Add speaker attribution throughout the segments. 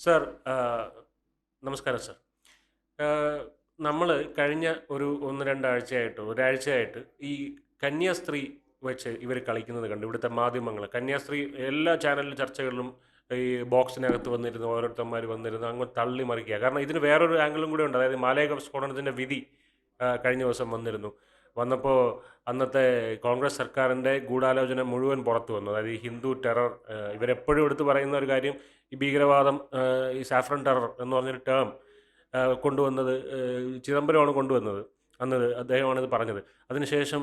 Speaker 1: Sir നമസ്കാരം sir. നമ്മൾ കഴിഞ്ഞ ഒരു ഒന്ന് രണ്ടാഴ്ചയായിട്ട് ഒരാഴ്ചയായിട്ട് ഈ കന്യാസ്ത്രീ വെച്ച് ഇവർ കളിക്കുന്നത് കണ്ടു ഇവിടുത്തെ മാധ്യമങ്ങൾ കന്യാസ്ത്രീ എല്ലാ ചാനലിലും ചർച്ചകളിലും ഈ ബോക്സിനകത്ത് വന്നിരുന്നു ഓരോരുത്തന്മാർ വന്നിരുന്നു അങ്ങ് തള്ളി മറിക്കുക. കാരണം ഇതിന് വേറൊരു ആംഗിളും കൂടെ ഉണ്ട്. അതായത് മാലയ സ്ഫോടനത്തിന്റെ വിധി കഴിഞ്ഞ ദിവസം വന്നിരുന്നു. വന്നപ്പോൾ അന്നത്തെ കോൺഗ്രസ് സർക്കാരിന്റെ ഗൂഢാലോചന മുഴുവൻ പുറത്തു വന്നു. അതായത് ഈ ഹിന്ദു ടെറർ ഇവരെപ്പോഴും എടുത്തു പറയുന്ന ഒരു കാര്യം ഈ ഭീകരവാദം ഈ സാഫ്രൻ ടെറർ എന്ന് പറഞ്ഞൊരു ടേം കൊണ്ടുവന്നത് ചിദംബരമാണ് കൊണ്ടുവന്നത്. അന്ന് അദ്ദേഹമാണിത് പറഞ്ഞത്. അതിനുശേഷം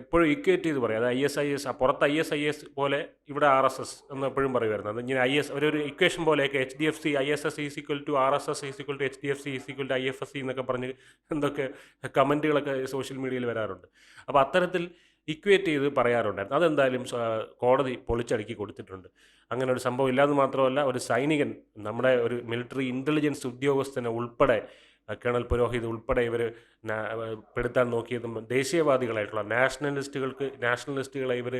Speaker 1: എപ്പോഴും ഇക്വേറ്റ് ചെയ്ത് പറയും. അത് ഐ എസ് ഐ എസ് പുറത്ത് ഐ എസ് ഐ എസ് പോലെ ഇവിടെ ആർ എസ് എസ് എന്ന് എപ്പോഴും പറയുമായിരുന്നു. അത് ഇങ്ങനെ ഐ എസ് ഒരു ഇക്വേഷൻ പോലെയൊക്കെ H D F C I S S is equal to R S S is equal to H D F C is equal to I F S C എന്നൊക്കെ പറഞ്ഞ് എന്തൊക്കെ കമന്റുകളൊക്കെ സോഷ്യൽ മീഡിയയിൽ വരാറുണ്ട്. അപ്പോൾ അത്തരത്തിൽ equate ചെയ്ത് പറയാറുണ്ടായിരുന്നു. അതെന്തായാലും കോടതി പൊളിച്ചടുക്കി കൊടുത്തിട്ടുണ്ട്. അങ്ങനെ ഒരു സംഭവം ഇല്ലാതെ മാത്രമല്ല ഒരു സൈനികൻ നമ്മുടെ ഒരു മിലിറ്ററി ഇന്റലിജൻസ് ഉദ്യോഗസ്ഥനെ ഉൾപ്പെടെ കേണൽ പുരോഹിത് ഉൾപ്പെടെ ഇവർ പെടുത്താൻ നോക്കിയതും ദേശീയവാദികളായിട്ടുള്ള നാഷണലിസ്റ്റുകൾക്ക് നാഷണലിസ്റ്റുകളെ ഇവർ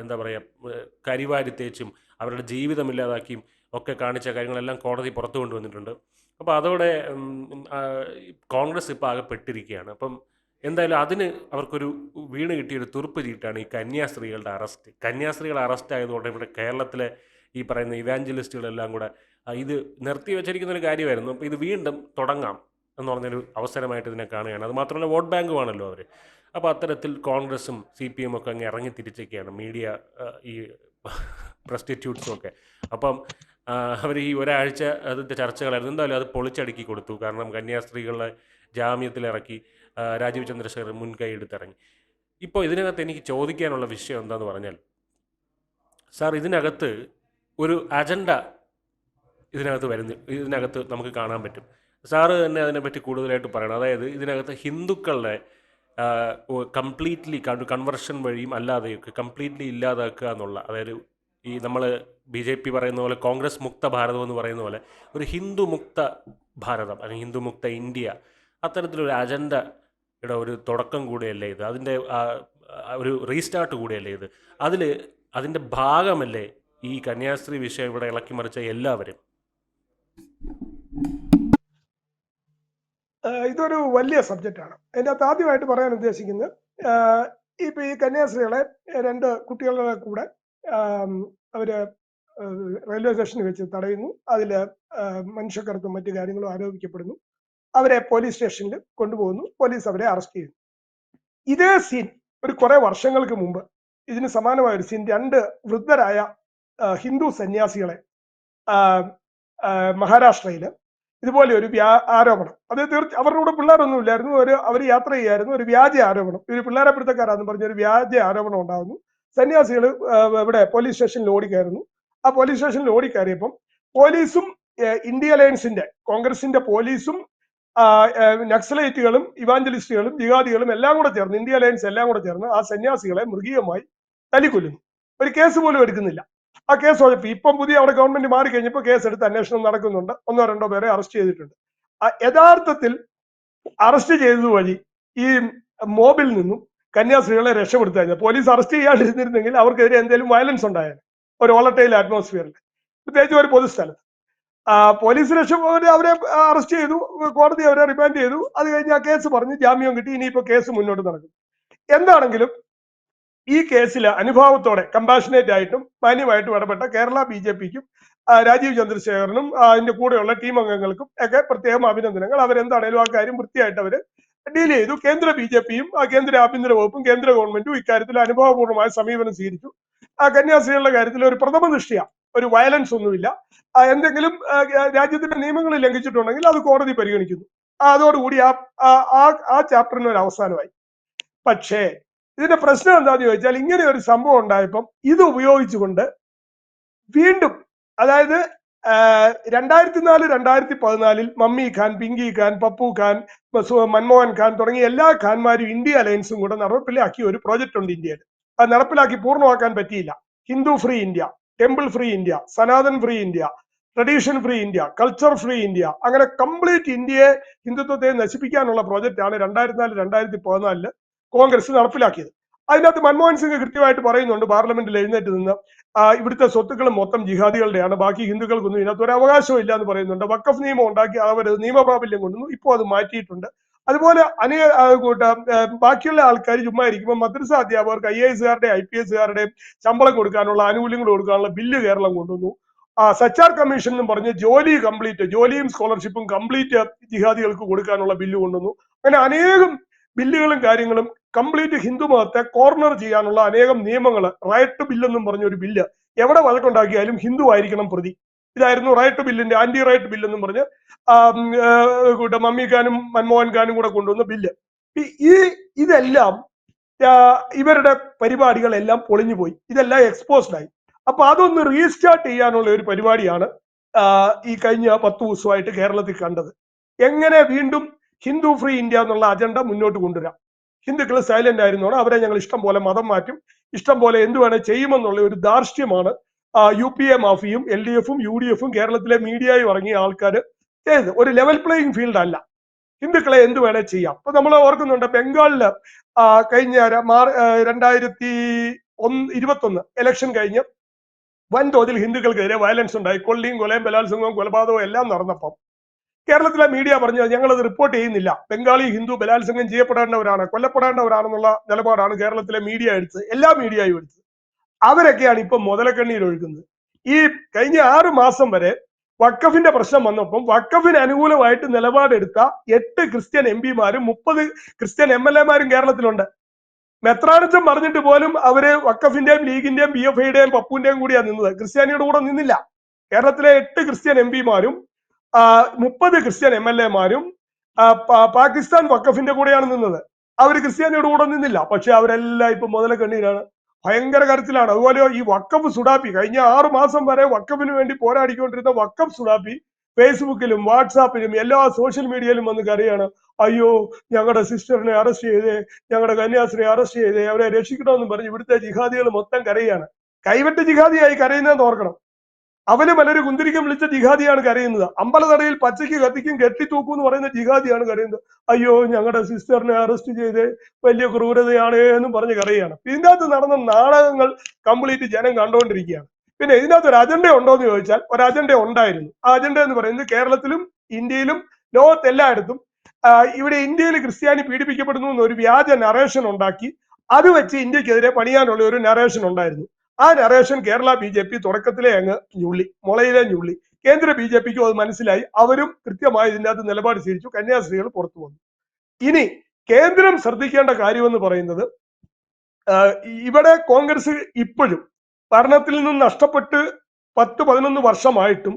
Speaker 1: എന്താ പറയുക കരിവാരി തേച്ചും അവരുടെ ജീവിതമില്ലാതാക്കിയും ഒക്കെ കാണിച്ച കാര്യങ്ങളെല്ലാം കോടതി പുറത്തു കൊണ്ടുവന്നിട്ടുണ്ട്. അപ്പോൾ അതോടെ കോൺഗ്രസ് ഇപ്പോൾ ആകെപ്പെട്ടിരിക്കുകയാണ് അപ്പം എന്തായാലും അതിന് അവർക്കൊരു വീണ് കിട്ടിയൊരു തുറുപ്പ് ചീട്ടാണ് ഈ കന്യാസ്ത്രീകളുടെ അറസ്റ്റ്. കന്യാസ്ത്രീകൾ അറസ്റ്റ് ആയതുകൊണ്ട് ഇവിടെ കേരളത്തിലെ ഈ പറയുന്ന ഇവാഞ്ചലിസ്റ്റുകളെല്ലാം കൂടെ ഇത് നിർത്തി വെച്ചിരിക്കുന്ന ഒരു കാര്യമായിരുന്നു. അപ്പോൾ ഇത് വീണ്ടും തുടങ്ങാം എന്ന് പറഞ്ഞൊരു അവസരമായിട്ട് ഇതിനെ കാണുകയാണ്. അത് മാത്രമല്ല വോട്ട് ബാങ്കുമാണല്ലോ അവർ അപ്പോൾ അത്തരത്തിൽ കോൺഗ്രസും സി പി എം ഒക്കെ അങ്ങ് ഇറങ്ങി തിരിച്ചൊക്കെയാണ് മീഡിയ ഈ പ്രസ്റ്റിറ്റ്യൂട്ട്സും ഒക്കെ. അപ്പം അവർ ഈ ഒരാഴ്ച അതിന്റെ ചർച്ചകളായിരുന്നു. എന്തായാലും അത് പൊളിച്ചടുക്കി കൊടുത്തു. കാരണം കന്യാസ്ത്രീകളെ ജാമ്യത്തിലിറക്കി രാജീവ് ചന്ദ്രശേഖർ മുൻകൈ എടുത്തിറങ്ങി ഇപ്പോൾ ഇതിനകത്ത് എനിക്ക് ചോദിക്കാനുള്ള വിഷയം എന്താണെന്ന് പറഞ്ഞാൽ സാർ ഇതിനകത്ത് ഒരു അജണ്ട ഇതിനകത്ത് വരുന്ന ഇതിനകത്ത് നമുക്ക് കാണാൻ പറ്റും. സാറ് തന്നെ അതിനെപ്പറ്റി കൂടുതലായിട്ട് പറയണം. അതായത് ഇതിനകത്ത് ഹിന്ദുക്കളുടെ കംപ്ലീറ്റ്ലി കൺവെർഷൻ വഴിയും അല്ലാതെയൊക്കെ കംപ്ലീറ്റ്ലി ഇല്ലാതാക്കുക എന്നുള്ള അതായത് ഈ നമ്മൾ ബി ജെ പി പറയുന്ന പോലെ കോൺഗ്രസ് മുക്ത ഭാരതം എന്ന് പറയുന്ന പോലെ ഒരു ഹിന്ദു മുക്ത ഭാരതം അല്ലെങ്കിൽ ഹിന്ദു മുക്ത ഇന്ത്യ അത്തരത്തിലൊരു അജണ്ടയുടെ ഒരു തുടക്കം കൂടിയല്ലേ ഇത്? അതിന്റെ ഒരു റീസ്റ്റാർട്ട് കൂടിയല്ലേ ഇത്? അതിൽ അതിന്റെ ഭാഗമല്ലേ ഈ കന്യാസ്ത്രീ വിഷയം ഇവിടെ ഇളക്കി മറിച്ച എല്ലാവരും?
Speaker 2: ഇതൊരു വലിയ സബ്ജക്റ്റാണ് അതിന്റെ അകത്ത് ആദ്യമായിട്ട് പറയാൻ ഉദ്ദേശിക്കുന്നത് ഇപ്പം ഈ കന്യാസ്ത്രീകളെ രണ്ട് കുട്ടികളുടെ കൂടെ അവർ റെയിൽവേ സ്റ്റേഷനിൽ വെച്ച് തടയുന്നു. അതിൽ മനുഷ്യക്കടത്തും മറ്റു കാര്യങ്ങളും ആരോപിക്കപ്പെടുന്നു. അവരെ പോലീസ് സ്റ്റേഷനിൽ കൊണ്ടുപോകുന്നു. പോലീസ് അവരെ അറസ്റ്റ് ചെയ്യുന്നു. ഇതേ സീൻ ഒരു കുറെ വർഷങ്ങൾക്ക് മുമ്പ് ഇതിന് സമാനമായ ഒരു സീൻ രണ്ട് വൃദ്ധരായ ഹിന്ദു സന്യാസികളെ മഹാരാഷ്ട്രയിൽ ഇതുപോലെ ഒരു വ്യാ ആരോപണം. അത് തീർച്ച അവരുടെ കൂടെ പിള്ളേരൊന്നും ഇല്ലായിരുന്നു. ഒരു അവർ യാത്ര ചെയ്യായിരുന്നു. ഒരു വ്യാജ ആരോപണം. ഒരു പിള്ളേരെ പിടുത്തക്കാരാന്ന് പറഞ്ഞ ഒരു വ്യാജ ആരോപണം ഉണ്ടാകുന്നു സന്യാസികൾ ഇവിടെ പോലീസ് സ്റ്റേഷനിൽ ഓടിക്കയറുന്നു. ആ പോലീസ് സ്റ്റേഷനിൽ ഓടിക്കയറിയപ്പം പോലീസും ഇന്ത്യ അലയൻസിന്റെ കോൺഗ്രസിന്റെ പോലീസും നക്സലൈറ്റുകളും ഇവാഞ്ചലിസ്റ്റുകളും ജിഹാദികളും എല്ലാം കൂടെ ചേർന്ന് ഇന്ത്യ അലയൻസ് എല്ലാം കൂടെ ചേർന്ന് ആ സന്യാസികളെ മൃഗീയമായി തല്ലിക്കൊല്ലുന്നു. ഒരു കേസ് പോലും എടുക്കുന്നില്ല. ആ കേസ് ഉഴപ്പി ഇപ്പം പുതിയ അവിടെ ഗവൺമെന്റ് മാറി കഴിഞ്ഞപ്പോൾ കേസ് എടുത്ത് അന്വേഷണം നടക്കുന്നുണ്ട്. ഒന്നോ രണ്ടോ പേരെ അറസ്റ്റ് ചെയ്തിട്ടുണ്ട്. യഥാർത്ഥത്തിൽ അറസ്റ്റ് ചെയ്തത് വഴി ഈ മോബിൽ നിന്നും കന്യാസ്ത്രീകളെ രക്ഷപ്പെടുത്താൻ പോലീസ് അറസ്റ്റ് ചെയ്യാണ്ടിരുന്നിരുന്നെങ്കിൽ അവർക്കെതിരെ എന്തെങ്കിലും വയലൻസ് ഉണ്ടായാലും ഒരു ഓളട്ടയിൽ അറ്റ്മോസ്ഫിയറിൽ പ്രത്യേകിച്ച് ഒരു പൊതുസ്ഥലത്ത്. പോലീസ് രക്ഷ അവരെ അറസ്റ്റ് ചെയ്തു. കോടതി അവരെ റിമാൻഡ് ചെയ്തു. അത് കഴിഞ്ഞ് ആ കേസ് പറഞ്ഞ് ജാമ്യം കിട്ടി. ഇനിയിപ്പോ കേസ് മുന്നോട്ട് നടക്കും എന്താണെങ്കിലും ഈ കേസിൽ അനുഭാവത്തോടെ കമ്പാഷനേറ്റ് ആയിട്ടും മാന്യമായിട്ടും ഇടപെട്ട കേരള ബി ജെ പിക്കും രാജീവ് ചന്ദ്രശേഖരനും അതിന്റെ കൂടെയുള്ള ടീം അംഗങ്ങൾക്കും ഒക്കെ പ്രത്യേകം അഭിനന്ദനങ്ങൾ. അവരെന്താണേലും ആ കാര്യം വൃത്തിയായിട്ട് അവർ ഡീൽ ചെയ്തു. കേന്ദ്ര ബി ജെ പിയും കേന്ദ്ര ആഭ്യന്തര വകുപ്പും കേന്ദ്ര ഗവൺമെന്റും ഇക്കാര്യത്തിൽ അനുഭവപൂർണമായ സമീപനം സ്വീകരിച്ചു. ആ കന്യാസ്ത്രീകളുടെ കാര്യത്തിൽ ഒരു പ്രഥമ ദൃഷ്ടിയ ഒരു വയലൻസ് ഒന്നുമില്ല. എന്തെങ്കിലും രാജ്യത്തിന്റെ നിയമങ്ങൾ ലംഘിച്ചിട്ടുണ്ടെങ്കിൽ അത് കോടതി പരിഗണിക്കുന്നു. അതോടുകൂടി ആ- ആ ചാപ്റ്ററിന് ഒരു അവസാനമായി. പക്ഷേ ഇതിന്റെ പ്രശ്നം എന്താന്ന് ചോദിച്ചാൽ ഇങ്ങനെ ഒരു സംഭവം ഉണ്ടായപ്പം ഇത് ഉപയോഗിച്ചുകൊണ്ട് വീണ്ടും അതായത് രണ്ടായിരത്തി നാല് രണ്ടായിരത്തി പതിനാലിൽ മമ്മി ഖാൻ പിങ്കി ഖാൻ പപ്പു ഖാൻ മൻമോഹൻ ഖാൻ തുടങ്ങിയ എല്ലാ ഖാൻമാരും ഇന്ത്യ അലയൻസും കൂടെ നടപ്പിലാക്കിയ ഒരു പ്രോജക്റ്റ് ഉണ്ട് ഇന്ത്യയിൽ അത് നടപ്പിലാക്കി പൂർണമാക്കാൻ പറ്റിയില്ല. Hindu free India temple free India Sanatan free India tradition free India culture free India അങ്ങനെ കംപ്ലീറ്റ് ഇന്ത്യയെ ഹിന്ദുത്വത്തെ നശിപ്പിക്കാനുള്ള പ്രോജക്റ്റ് ആണ് രണ്ടായിരത്തി നാല് രണ്ടായിരത്തി പതിനാലിൽ കോൺഗ്രസ് നടപ്പിലാക്കിയത്. അതിനകത്ത് മൻമോഹൻ സിംഗ് കൃത്യമായിട്ട് പറയുന്നുണ്ട് പാർലമെന്റിൽ എഴുന്നേറ്റ് നിന്ന് ഇവിടുത്തെ സ്വത്തുക്കൾ മൊത്തം ജിഹാദികളുടെയാണ് ബാക്കി ഹിന്ദുക്കൾക്കൊന്നും ഇതിനകത്ത് ഒരു അവകാശവും ഇല്ല എന്ന് പറയുന്നുണ്ട്. വക്കഫ് നിയമം ഉണ്ടാക്കി അവർ നിയമപ്രാബല്യം കൊണ്ടുവന്നു ഇപ്പോൾ അത് മാറ്റിയിട്ടുണ്ട്. അതുപോലെ അനേ കൂട്ടം ബാക്കിയുള്ള ആൾക്കാർ ചുമ്മാ ഇരിക്കുമ്പോൾ മദ്രസ അധ്യാപകർക്ക് ഐ എ എസുകാരുടെ ഐ പി എസുകാരുടെ ശമ്പളം കൊടുക്കാനുള്ള ആനുകൂല്യങ്ങൾ കൊടുക്കാനുള്ള ബില്ല് കേരളം കൊണ്ടുവന്നു. ആ സച്ചാർ കമ്മീഷൻ എന്നും പറഞ്ഞ് ജോലി കംപ്ലീറ്റ് ജോലിയും സ്കോളർഷിപ്പും കംപ്ലീറ്റ് ജിഹാദികൾക്ക് കൊടുക്കാനുള്ള ബില്ല് കൊണ്ടുവന്നു. അങ്ങനെ അനേകം ബില്ലുകളും കാര്യങ്ങളും കംപ്ലീറ്റ് ഹിന്ദു മതത്തെ കോർണർ ചെയ്യാനുള്ള അനേകം നിയമങ്ങൾ റൈറ്റ് ബില്ലെന്നും പറഞ്ഞ ഒരു ബില്ല് എവിടെ വഴക്കുണ്ടാക്കിയാലും ഹിന്ദു ആയിരിക്കണം പ്രതി. ഇതായിരുന്നു റൈറ്റ് ബില്ലിന്റെ ആന്റി റൈറ്റ് ബില്ലെന്നും പറഞ്ഞ് ആ, ഉം, ആ, കൂട്ട മമ്മി ഖാനും മൻമോഹൻ ഖാനും കൂടെ കൊണ്ടുവന്ന ബില്ല് ഈ- ഇതെല്ലാം ഇവരുടെ പരിപാടികളെല്ലാം പൊളിഞ്ഞു പോയി. ഇതെല്ലാം എക്സ്പോസ്ഡ് ആയി. അപ്പൊ അതൊന്ന് റീസ്റ്റാർട്ട് ചെയ്യാനുള്ള ഒരു പരിപാടിയാണ് ഈ കഴിഞ്ഞ പത്ത് ദിവസമായിട്ട് കേരളത്തിൽ കണ്ടത്. എങ്ങനെ വീണ്ടും ഹിന്ദു ഫ്രീ ഇന്ത്യ എന്നുള്ള അജണ്ട മുന്നോട്ട് കൊണ്ടുവരാം. ഹിന്ദുക്കൾ സൈലന്റ് ആയിരുന്നോണം. അവരെ ഞങ്ങൾ ഇഷ്ടം പോലെ മതം മാറ്റും. ഇഷ്ടം പോലെ എന്ത് വേണേ ചെയ്യുമെന്നുള്ള ഒരു ദാർഷ്ട്യമാണ് യു പി എ മാഫിയും എൽ ഡി എഫും യു ഡി എഫും കേരളത്തിലെ മീഡിയയും ഇറങ്ങിയ ആൾക്കാർ ചെയ്ത് ഒരു ലെവൽ പ്ലേയിങ് ഫീൽഡ് അല്ല. ഹിന്ദുക്കളെ എന്ത് വേണേ ചെയ്യാം. അപ്പൊ നമ്മൾ ഓർക്കുന്നുണ്ട് ബംഗാളിൽ കഴിഞ്ഞ രണ്ടായിരത്തി ഒന്ന് ഇരുപത്തൊന്ന് ഇലക്ഷൻ കഴിഞ്ഞ് വൻതോതിൽ ഹിന്ദുക്കൾക്കെതിരെ വയലൻസ് ഉണ്ടായി. കൊള്ളിയും കൊലയും ബലാത്സംഗവും കൊലപാതകവും എല്ലാം നടന്നപ്പം കേരളത്തിലെ മീഡിയ പറഞ്ഞു ഞങ്ങളത് റിപ്പോർട്ട് ചെയ്യുന്നില്ല. ബംഗാളി ഹിന്ദു ബലാത്സംഗം ചെയ്യപ്പെടേണ്ടവരാണ് കൊല്ലപ്പെടേണ്ടവരാണെന്നുള്ള നിലപാടാണ് കേരളത്തിലെ മീഡിയ എടുത്തത്. എല്ലാ മീഡിയയും എടുത്തത്. അവരൊക്കെയാണ് ഇപ്പൊ മുതലക്കണ്ണീർ ഒഴുകുന്നത്. ഈ കഴിഞ്ഞ ആറ് മാസം വരെ വക്കഫിന്റെ പ്രശ്നം വന്നപ്പം വക്കഫിന് അനുകൂലമായിട്ട് നിലപാടെടുത്ത എട്ട് ക്രിസ്ത്യൻ എം പിമാരും മുപ്പത് ക്രിസ്ത്യൻ എം എൽ എമാരും കേരളത്തിലുണ്ട്. മെത്രാണിച്ചം പറഞ്ഞിട്ട് പോലും അവർ വക്കഫിന്റെയും ലീഗിന്റെയും ബി എഫ് ഐയുടെയും പപ്പുവിന്റെയും കൂടിയാണ് നിന്നത്. ക്രിസ്ത്യാനിയുടെ കൂടെ നിന്നില്ല. കേരളത്തിലെ എട്ട് ക്രിസ്ത്യൻ എം പിമാരും മുപ്പത് ക്രിസ്ത്യൻ എം എൽ എമാരും പാകിസ്ഥാൻ വക്കഫിന്റെ കൂടെയാണ് നിന്നത്. അവർ ക്രിസ്ത്യാനിയുടെ കൂടെ നിന്നില്ല. പക്ഷെ അവരെല്ലാം ഇപ്പൊ മുതല കണ്ണീരാണ് ഭയങ്കര കരച്ചിലാണ് അതുപോലെ ഈ വക്കഫ് സുഡാപ്പി കഴിഞ്ഞ ആറ് മാസം വരെ വക്കഫിന് വേണ്ടി പോരാടിക്കൊണ്ടിരുന്ന വക്കഫ് സുഡാപ്പി ഫേസ്ബുക്കിലും വാട്സാപ്പിലും എല്ലാ സോഷ്യൽ മീഡിയയിലും വന്ന് കരയാണ്. അയ്യോ ഞങ്ങളുടെ സിസ്റ്ററിനെ അറസ്റ്റ് ചെയ്തേ ഞങ്ങളുടെ കന്യാസിനെ അറസ്റ്റ് ചെയ്തേ അവരെ രക്ഷിക്കണമെന്ന് പറഞ്ഞ് ഇവിടുത്തെ ജിഹാദികൾ മൊത്തം കരയാണ്. കൈവെട്ട് ജിഹാദിയായി കരയുന്നതെന്ന് ഓർക്കണം. അവന് പലരും കുന്തിരിക്കം വിളിച്ച ജിഹാദിയാണ് കരയുന്നത്. അമ്പലതടയിൽ പച്ചയ്ക്ക് കത്തിക്കും കെട്ടിത്തൂക്കും എന്ന് പറയുന്ന ജിഹാദിയാണ് കരയുന്നത്. അയ്യോ ഞങ്ങളുടെ സിസ്റ്ററിനെ അറസ്റ്റ് ചെയ്ത് വലിയ ക്രൂരതയാണ് എന്ന് പറഞ്ഞ് കരയാണ് ഇതിന്റെ അകത്ത് നടന്ന നാടകങ്ങൾ കംപ്ലീറ്റ് ജനം കണ്ടുകൊണ്ടിരിക്കുകയാണ് പിന്നെ ഇതിനകത്ത് ഒരു അജണ്ട ഉണ്ടോ എന്ന് ചോദിച്ചാൽ ഒരു അജണ്ട ഉണ്ടായിരുന്നു. ആ അജണ്ട എന്ന് പറയുന്നത് കേരളത്തിലും ഇന്ത്യയിലും ലോകത്തെല്ലായിടത്തും ഇവിടെ ഇന്ത്യയിൽ ക്രിസ്ത്യാനി പീഡിപ്പിക്കപ്പെടുന്നു എന്നൊരു വ്യാജ നറേഷൻ ഉണ്ടാക്കി അത് വെച്ച് ഇന്ത്യക്കെതിരെ പണിയാനുള്ള ഒരു നറേഷൻ ഉണ്ടായിരുന്നു. ആ narration Kerala B J P തുടക്കത്തിലെ അങ്ങ് ഞുള്ളി മുളയിലെ ഞുള്ളി. കേന്ദ്ര ബി ജെ പിക്കും അത് മനസ്സിലായി. അവരും കൃത്യമായി ഇതിന്റെ അകത്ത് നിലപാട് സ്വീകരിച്ചു. കന്യാസ്ത്രീകൾ പുറത്തു വന്നു. ഇനി കേന്ദ്രം ശ്രദ്ധിക്കേണ്ട കാര്യമെന്ന് പറയുന്നത് ഇവിടെ കോൺഗ്രസ് ഇപ്പോഴും ഭരണത്തിൽ നിന്ന് നഷ്ടപ്പെട്ട് പത്ത് പതിനൊന്ന് വർഷമായിട്ടും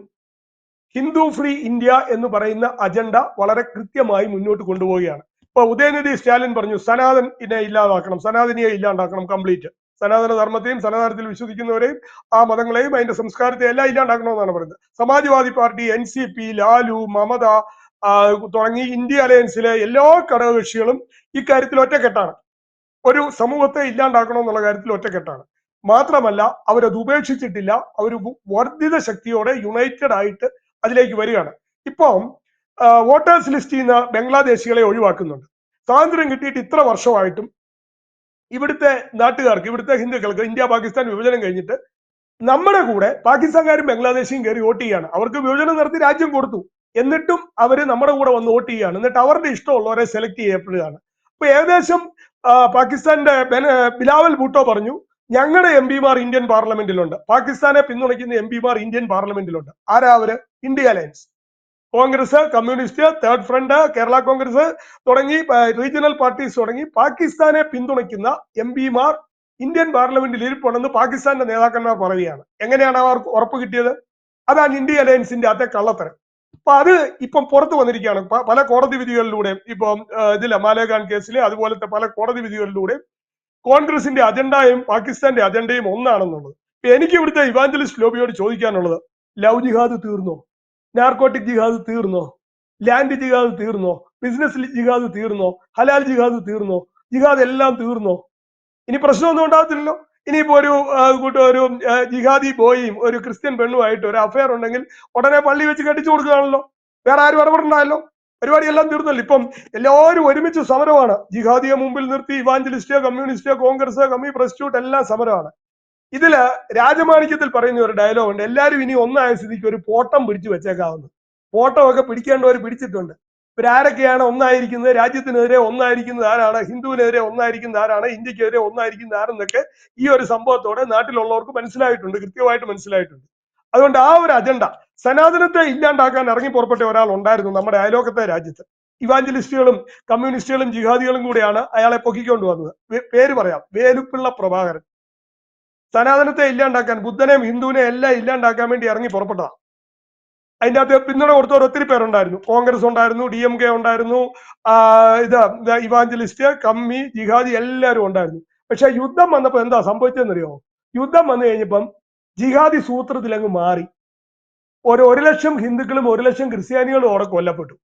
Speaker 2: ഹിന്ദു ഫ്രീ ഇന്ത്യ എന്ന് പറയുന്ന അജണ്ട വളരെ കൃത്യമായി മുന്നോട്ട് കൊണ്ടുപോവുകയാണ്. ഇപ്പൊ ഉദയനിധി സ്റ്റാലിൻ പറഞ്ഞു സനാതനെ ഇല്ലാതാക്കണം സനാതനിയെ ഇല്ലാണ്ടാക്കണം കംപ്ലീറ്റ്. സനാതന ധർമ്മത്തെയും സനാതനത്തിൽ വിശ്വസിക്കുന്നവരെയും ആ മതങ്ങളെയും അതിന്റെ സംസ്കാരത്തെ എല്ലാം ഇല്ലാണ്ടാക്കണമെന്നാണ് പറയുന്നത്. Samajwadi party N C P Lalu Mamata തുടങ്ങി ഇന്ത്യ അലയൻസിലെ എല്ലാ ഘടകകക്ഷികളും ഇക്കാര്യത്തിൽ ഒറ്റക്കെട്ടാണ്. ഒരു സമൂഹത്തെ ഇല്ലാണ്ടാക്കണമെന്നുള്ള കാര്യത്തിൽ ഒറ്റക്കെട്ടാണ്. മാത്രമല്ല അവരത് ഉപേക്ഷിച്ചിട്ടില്ല. അവർ വർദ്ധിത ശക്തിയോടെ യുണൈറ്റഡ് ആയിട്ട് അതിലേക്ക് വരികയാണ്. ഇപ്പം വോട്ടേഴ്സ് ലിസ്റ്റിൽ നിന്ന് ബംഗ്ലാദേശികളെ ഒഴിവാക്കുന്നുണ്ട്. സ്വാതന്ത്ര്യം കിട്ടിയിട്ട് ഇത്ര വർഷമായിട്ടും ഇവിടുത്തെ നാട്ടുകാർക്ക് ഇവിടുത്തെ ഹിന്ദുക്കൾക്ക് ഇന്ത്യ പാകിസ്ഥാൻ വിഭജനം കഴിഞ്ഞിട്ട് നമ്മുടെ കൂടെ പാകിസ്ഥാൻകാരും ബംഗ്ലാദേശിയും കയറി വോട്ട് ചെയ്യാണ് അവർക്ക് വിഭജനം നടത്തി രാജ്യം കൊടുത്തു. എന്നിട്ടും അവർ നമ്മുടെ കൂടെ വന്ന് വോട്ട് ചെയ്യാണ് എന്നിട്ട് അവരുടെ ഇഷ്ടമുള്ളവരെ സെലക്ട് ചെയ്യപ്പെടുകയാണ്. അപ്പൊ ഏകദേശം പാകിസ്ഥാന്റെ ബിലാവൽ ഭൂട്ടോ പറഞ്ഞു ഞങ്ങളുടെ എം പിമാർ ഇന്ത്യൻ പാർലമെന്റിലുണ്ട്. പാകിസ്ഥാനെ പിന്തുണയ്ക്കുന്ന എം പിമാർ ഇന്ത്യൻ പാർലമെന്റിലുണ്ട്. ആരാ അവർ? India alliance. Congress communist third front Kerala Congress തുടങ്ങി റീജിയണൽ പാർട്ടീസ് തുടങ്ങി പാകിസ്ഥാനെ പിന്തുണയ്ക്കുന്ന എം പിമാർ ഇന്ത്യൻ പാർലമെന്റിൽ ഇരിപ്പുണ്ടെന്ന് പാകിസ്ഥാന്റെ നേതാക്കന്മാർ പറയുകയാണ്. എങ്ങനെയാണ് അവർക്ക് ഉറപ്പ് കിട്ടിയത്? അതാണ് ഇന്ത്യ അലയൻസിന്റെ അതേ കള്ളത്തരം. അപ്പൊ അത് ഇപ്പം പുറത്തു വന്നിരിക്കുകയാണ്. പല കോടതി വിധികളിലൂടെ ഇപ്പം ഇതിലെ മാലേഖാൻ കേസിലെ അതുപോലത്തെ പല കോടതി വിധികളിലൂടെ കോൺഗ്രസിന്റെ അജണ്ടയും പാകിസ്ഥാന്റെ അജണ്ടയും ഒന്നാണെന്നുള്ളത്. എനിക്ക് ഇവിടുത്തെ ഇവാഞ്ചലിസ്റ്റ് ലോബിയോട് ചോദിക്കാനുള്ളത് ലവ് ജിഹാദ് തീർന്നോ? നാർക്കോട്ടിക് ജിഹാദ് തീർന്നോ? ലാൻഡ് ജിഹാദ് തീർന്നോ? ബിസിനസ് ജിഹാദ് തീർന്നോ? ഹലാൽ ജിഹാദ് തീർന്നോ? ജിഹാദ് എല്ലാം തീർന്നോ? ഇനി പ്രശ്നമൊന്നും ഉണ്ടാകത്തില്ലല്ലോ ഇനിയിപ്പോ ഒരു കൂട്ടം ഒരു ജിഹാദി ബോയും ഒരു ക്രിസ്ത്യൻ പെണ്ണുമായിട്ട് ഒരു അഫയർ ഉണ്ടെങ്കിൽ ഉടനെ പള്ളി വെച്ച് കെട്ടിച്ചു കൊടുക്കുകയാണല്ലോ. വേറെ ആരും ഇടപെടണ്ടായല്ലോ. പരിപാടി എല്ലാം തീർന്നല്ലോ. ഇപ്പം എല്ലാവരും ഒരുമിച്ച് സമരമാണ്. ജിഹാദിയെ മുമ്പിൽ നിർത്തി ഇവാഞ്ചലിസ്റ്റ് കമ്മ്യൂണിസ്റ്റ് കോൺഗ്രസ് കമ്മി പ്രസ്റ്റിറ്റ്യൂട്ട് എല്ലാം സമരമാണ്. ഇതിൽ രാജമാണിക്യത്തിൽ പറയുന്ന ഒരു ഡയലോഗ് ഉണ്ട്. എല്ലാരും ഇനി ഒന്നായ സ്ഥിതിക്ക് ഒരു പോട്ടം പിടിച്ചു വെച്ചേക്കാവുന്നു. പോട്ടമൊക്കെ പിടിക്കേണ്ടവർ പിടിച്ചിട്ടുണ്ട്. ഇവരാരൊക്കെയാണ് ഒന്നായിരിക്കുന്നത്? രാജ്യത്തിനെതിരെ ഒന്നായിരിക്കുന്നത് ആരാണ്? ഹിന്ദുവിനെതിരെ ഒന്നായിരിക്കുന്നത് ആരാണ്? ഇന്ത്യക്കെതിരെ ഒന്നായിരിക്കുന്നത് ആരെന്നൊക്കെ ഈ ഒരു സംഭവത്തോടെ നാട്ടിലുള്ളവർക്ക് മനസ്സിലായിട്ടുണ്ട്. കൃത്യമായിട്ട് മനസ്സിലായിട്ടുണ്ട്. അതുകൊണ്ട് ആ ഒരു അജണ്ട സനാതനത്തെ ഇല്ലാണ്ടാക്കാൻ ഇറങ്ങി പുറപ്പെട്ട ഒരാൾ ഉണ്ടായിരുന്നു നമ്മുടെ അയലോകത്തെ രാജ്യത്ത്. ഇവാഞ്ചലിസ്റ്റുകളും കമ്മ്യൂണിസ്റ്റുകളും ജിഹാദികളും കൂടെയാണ് അയാളെ പൊക്കിക്കൊണ്ട് വന്നത്. പേര് പറയാം. വേലുപ്പിള്ള പ്രഭാകരൻ. സനാതനത്തെ ഇല്ലാണ്ടാക്കാൻ ബുദ്ധനെയും ഹിന്ദുവിനെയും എല്ലാം ഇല്ലാണ്ടാക്കാൻ വേണ്ടി ഇറങ്ങി പുറപ്പെട്ടതാ. അതിന്റെ അകത്ത് പിന്തുണ കൊടുത്തവർ ഒത്തിരി പേരുണ്ടായിരുന്നു. കോൺഗ്രസ് ഉണ്ടായിരുന്നു ഡി എം കെ ഉണ്ടായിരുന്നു ഇത് ഇവാഞ്ചലിസ്റ്റ് കമ്മി ജിഹാദി എല്ലാവരും ഉണ്ടായിരുന്നു. പക്ഷെ യുദ്ധം വന്നപ്പോൾ എന്താ സംഭവിച്ചതെന്നറിയോ? യുദ്ധം വന്നു കഴിഞ്ഞപ്പം ജിഹാദി സൂത്രത്തിൽ അങ്ങ് മാറി. ഒരു ഒരു ലക്ഷം ഹിന്ദുക്കളും ഒരു ലക്ഷം ക്രിസ്ത്യാനികളും അവിടെ കൊല്ലപ്പെട്ടു.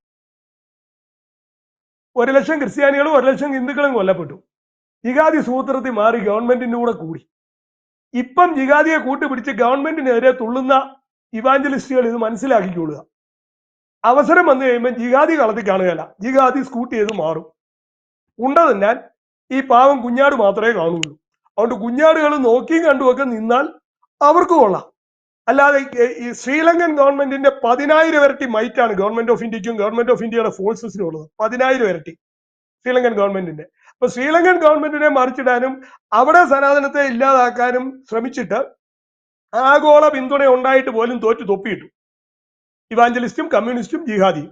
Speaker 2: ഒരു ലക്ഷം ക്രിസ്ത്യാനികളും ഒരു ലക്ഷം ഹിന്ദുക്കളും കൊല്ലപ്പെട്ടു. ജിഹാദി സൂത്രത്തിൽ മാറി ഗവൺമെന്റിന്റെ കൂടെ കൂടി. ഇപ്പം ജിഹാദിയെ കൂട്ടുപിടിച്ച് ഗവൺമെന്റിനെതിരെ തുള്ളുന്ന ഇവാഞ്ചലിസ്റ്റുകൾ ഇത് മനസ്സിലാക്കിക്കൊള്ളുക. അവസരം വന്നു കഴിയുമ്പോൾ ജിഹാദി കളത്തിൽ കാണുകയല്ല. ജിഹാദി സ്കൂട്ട് ചെയ്ത് മാറും. ഉണ്ട തിന്നാൻ ഈ പാവം കുഞ്ഞാട് മാത്രമേ കാണുള്ളൂ അതുകൊണ്ട് കുഞ്ഞാടുകൾ നോക്കിയും കണ്ടുമൊക്കെ നിന്നാൽ അവർക്ക് കൊള്ളാം. അല്ലാതെ ഈ ശ്രീലങ്കൻ ഗവൺമെന്റിന്റെ പതിനായിരം ഇരട്ടി മൈറ്റാണ് ഗവൺമെന്റ് ഓഫ് ഇന്ത്യക്കും ഗവൺമെന്റ് ഓഫ് ഇന്ത്യയുടെ ഫോഴ്സസിനും ഉള്ളത് പതിനായിരം ഇരട്ടി ശ്രീലങ്കൻ ഗവൺമെന്റിന്റെ. അപ്പൊ ശ്രീലങ്കൻ ഗവൺമെന്റിനെ മറിച്ചിടാനും അവിടെ സനാതനത്തെ ഇല്ലാതാക്കാനും ശ്രമിച്ചിട്ട് ആഗോള പിന്തുണ ഉണ്ടായിട്ട് പോലും തോറ്റു തൊപ്പിയിട്ടു. ഇവാഞ്ചലിസ്റ്റും കമ്മ്യൂണിസ്റ്റും ജിഹാദിയും.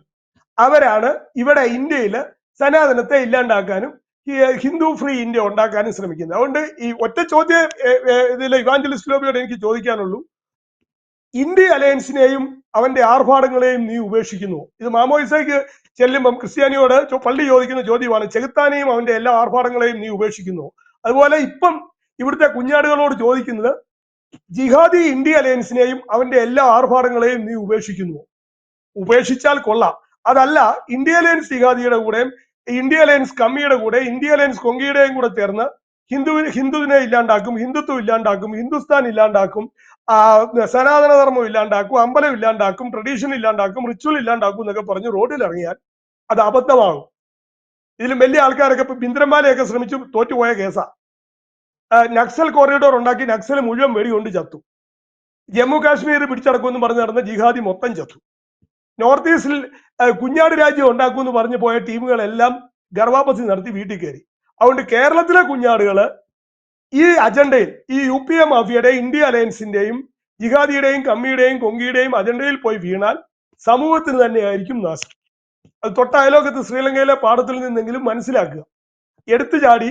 Speaker 2: അവരാണ് ഇവിടെ ഇന്ത്യയിൽ സനാതനത്തെ ഇല്ലാണ്ടാക്കാനും ഹിന്ദു ഫ്രീ ഇന്ത്യ ഉണ്ടാക്കാനും ശ്രമിക്കുന്നത്. അതുകൊണ്ട് ഈ ഒറ്റ ചോദ്യം ഇതിൽ ഇവാഞ്ചലിസ്റ്റ് ലോബിയോട് എനിക്ക് ചോദിക്കാനുള്ളൂ. ഇന്ത്യ അലയൻസിനെയും അവന്റെ ആർഭാടങ്ങളെയും നീ ഉപേക്ഷിക്കുന്നു. ഇത് മാമോയിസയ്ക്ക് ചെല്ലുമ്പം ക്രിസ്ത്യാനിയോട് പള്ളി ചോദിക്കുന്ന ചോദ്യമാണ് ചെകുത്താനെയും അവന്റെ എല്ലാ ആർഭാടങ്ങളെയും നീ ഉപേക്ഷിക്കുന്നു. അതുപോലെ ഇപ്പം ഇവിടുത്തെ കുഞ്ഞാടുകളോട് ചോദിക്കുന്നത് ജിഹാദി ഇന്ത്യ അലയൻസിനെയും അവന്റെ എല്ലാ ആർഭാടങ്ങളെയും നീ ഉപേക്ഷിക്കുന്നു. ഉപേക്ഷിച്ചാൽ കൊള്ളാം. അതല്ല ഇന്ത്യ അലയൻസ് ജിഹാദിയുടെ കൂടെയും ഇന്ത്യ അലയൻസ് കമ്മിയുടെ കൂടെ ഇന്ത്യ അലയൻസ് കൊങ്കിയുടെയും കൂടെ ചേർന്ന് ഹിന്ദു ഹിന്ദുവിനെ ഇല്ലാണ്ടാക്കും ഹിന്ദുത്വം ഇല്ലാണ്ടാക്കും ഹിന്ദുസ്ഥാൻ ഇല്ലാണ്ടാക്കും സനാതന ധർമ്മം ഇല്ലാണ്ടാക്കും അമ്പലം ഇല്ലാണ്ടാക്കും ട്രഡീഷൻ ഇല്ലാണ്ടാക്കും റിച്വൽ ഇല്ലാണ്ടാക്കും എന്നൊക്കെ പറഞ്ഞ് റോഡിൽ ഇറങ്ങിയാൽ അത് അബദ്ധമാകും. ഇതിലും വലിയ ആൾക്കാരൊക്കെ ഇപ്പൊ ബിന്ദ്രന്മാരെയൊക്കെ ശ്രമിച്ചു തോറ്റുപോയ കേസാ. നക്സൽ കോറിഡോർ ഉണ്ടാക്കി നക്സൽ മുഴുവൻ വെടികൊണ്ട് ചത്തു. ജമ്മു കാശ്മീർ പിടിച്ചടക്കുമെന്ന് പറഞ്ഞ് നടന്ന ജിഹാദി മൊത്തം ചത്തു. നോർത്ത് ഈസ്റ്റിൽ കുഞ്ഞാട് രാജ്യം ഉണ്ടാക്കുമെന്ന് പറഞ്ഞു പോയ ടീമുകളെല്ലാം ഗർഭാപസി നടത്തി വീട്ടിൽ കയറി. അതുകൊണ്ട് കേരളത്തിലെ കുഞ്ഞാടുകൾ ഈ അജണ്ടയിൽ ഈ യു പി എ മാഫിയുടെ ഇന്ത്യ അലയൻസിന്റെയും ജിഹാദിയുടെയും കമ്മിയുടെയും കൊങ്കിയുടെയും അജണ്ടയിൽ പോയി വീണാൽ സമൂഹത്തിന് തന്നെയായിരിക്കും നാശം. അത് തൊട്ട അയലോകത്ത് ശ്രീലങ്കയിലെ പാഠത്തിൽ നിന്നെങ്കിലും മനസ്സിലാക്കുക. എടുത്തു ചാടി